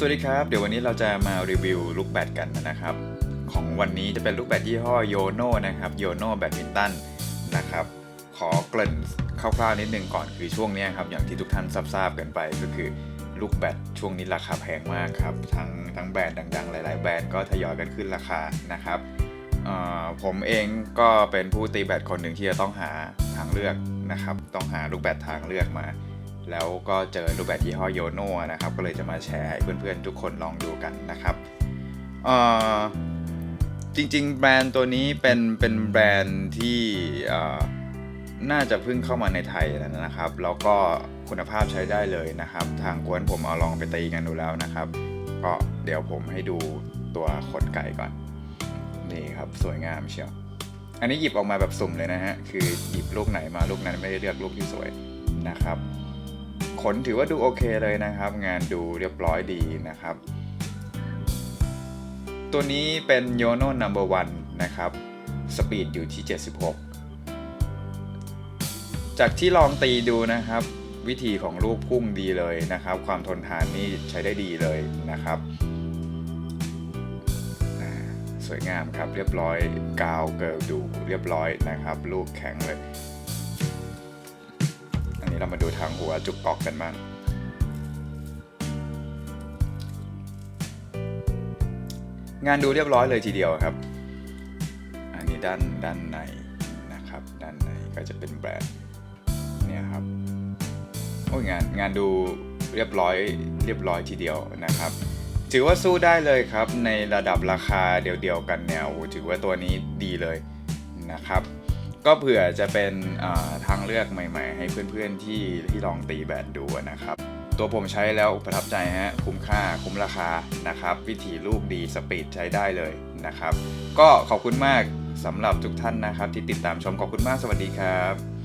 สวัสดีครับ เดี๋ยววันนี้เราจะมารีวิวลูกแบดกันนะครับ ของวันนี้จะเป็นลูกแบดยี่ห้อโยโน่นะครับโยโน่แบดมินตันนะครับ ขอเกริ่นคร่าวๆนิดนึงก่อนคือช่วงนี้ครับ อย่างที่ทุกท่านทราบกันไปก็คือลูกแบดช่วงนี้ราคาแพงมากครับ ทั้งทั้งแบรนด์ดังๆ หลาย ๆ แบรนด์ก็ทยอยกันขึ้นราคานะครับผมเองก็เป็นผู้ตีแบดคนหนึ่งที่จะต้องหาทางเลือกนะครับ ต้องหาลูกแบดทางเลือกมา แล้วก็เจอรูปแบบยี่ห้อโยโน่นะครับ ก็เลยจะมาแชร์ให้เพื่อนๆทุกคนลองดูกันนะครับจริงๆ แบรนด์ตัวนี้เป็นเป็นแบรนด์ที่น่าจะเพิ่งเข้ามาในไทยนะครับ แล้วก็คุณภาพใช้ได้เลยนะครับ ทางกวนผมเอาลองไปตีกันดูแล้วนะครับ ก็เดี๋ยวผมให้ดูตัวขนไก่ก่อน นี่ครับสวยงามเชียว อันนี้หยิบออกมาแบบสุ่มเลยนะฮะ คือหยิบลูกไหนมาลูกนั้นไม่ได้เลือกลูกที่สวยนะครับ ขนถือว่าดูโอเคเลยนะครับ งานดูเรียบร้อยดีนะครับ ตัวนี้เป็น Yono Number One นะครับสปีดอยู่ที่ 76 จากที่ลองตีดูนะครับ วิธีของลูกพุ่งดีเลยนะครับ ความทนทานนี่ใช้ได้ดีเลยนะครับสวยงามครับเรียบร้อยกาวเกิลดูเรียบร้อยนะครับ ลูกแข็งเลย นี้เรามาดูทางหัวจุกกอกกันบ้างงานดูเรียบร้อยเลยทีเดียวครับ อันนี้ด้านด้านในนะครับ ด้านในก็จะเป็นแบรนด์เนี่ยครับโอ้ยงานงานดูเรียบร้อยเรียบร้อยทีเดียวนะครับ ถือว่าสู้ได้เลยครับในระดับราคาเดียวๆกันเนี่ยโอ้ถือว่าตัวนี้ดีเลยนะครับ ก็เผื่อจะเป็นทางเลือกใหม่ ๆ ให้เพื่อนๆที่ที่ลองตีแบตดูนะครับ ตัวผมใช้แล้วประทับใจฮะคุ้มค่าคุ้มราคานะครับ วิธีลูกดีสปีดใช้ได้เลยนะครับ ก็ขอบคุณมากสำหรับทุกท่านนะครับ ที่ติดตามชมขอบคุณมากสวัสดีครับ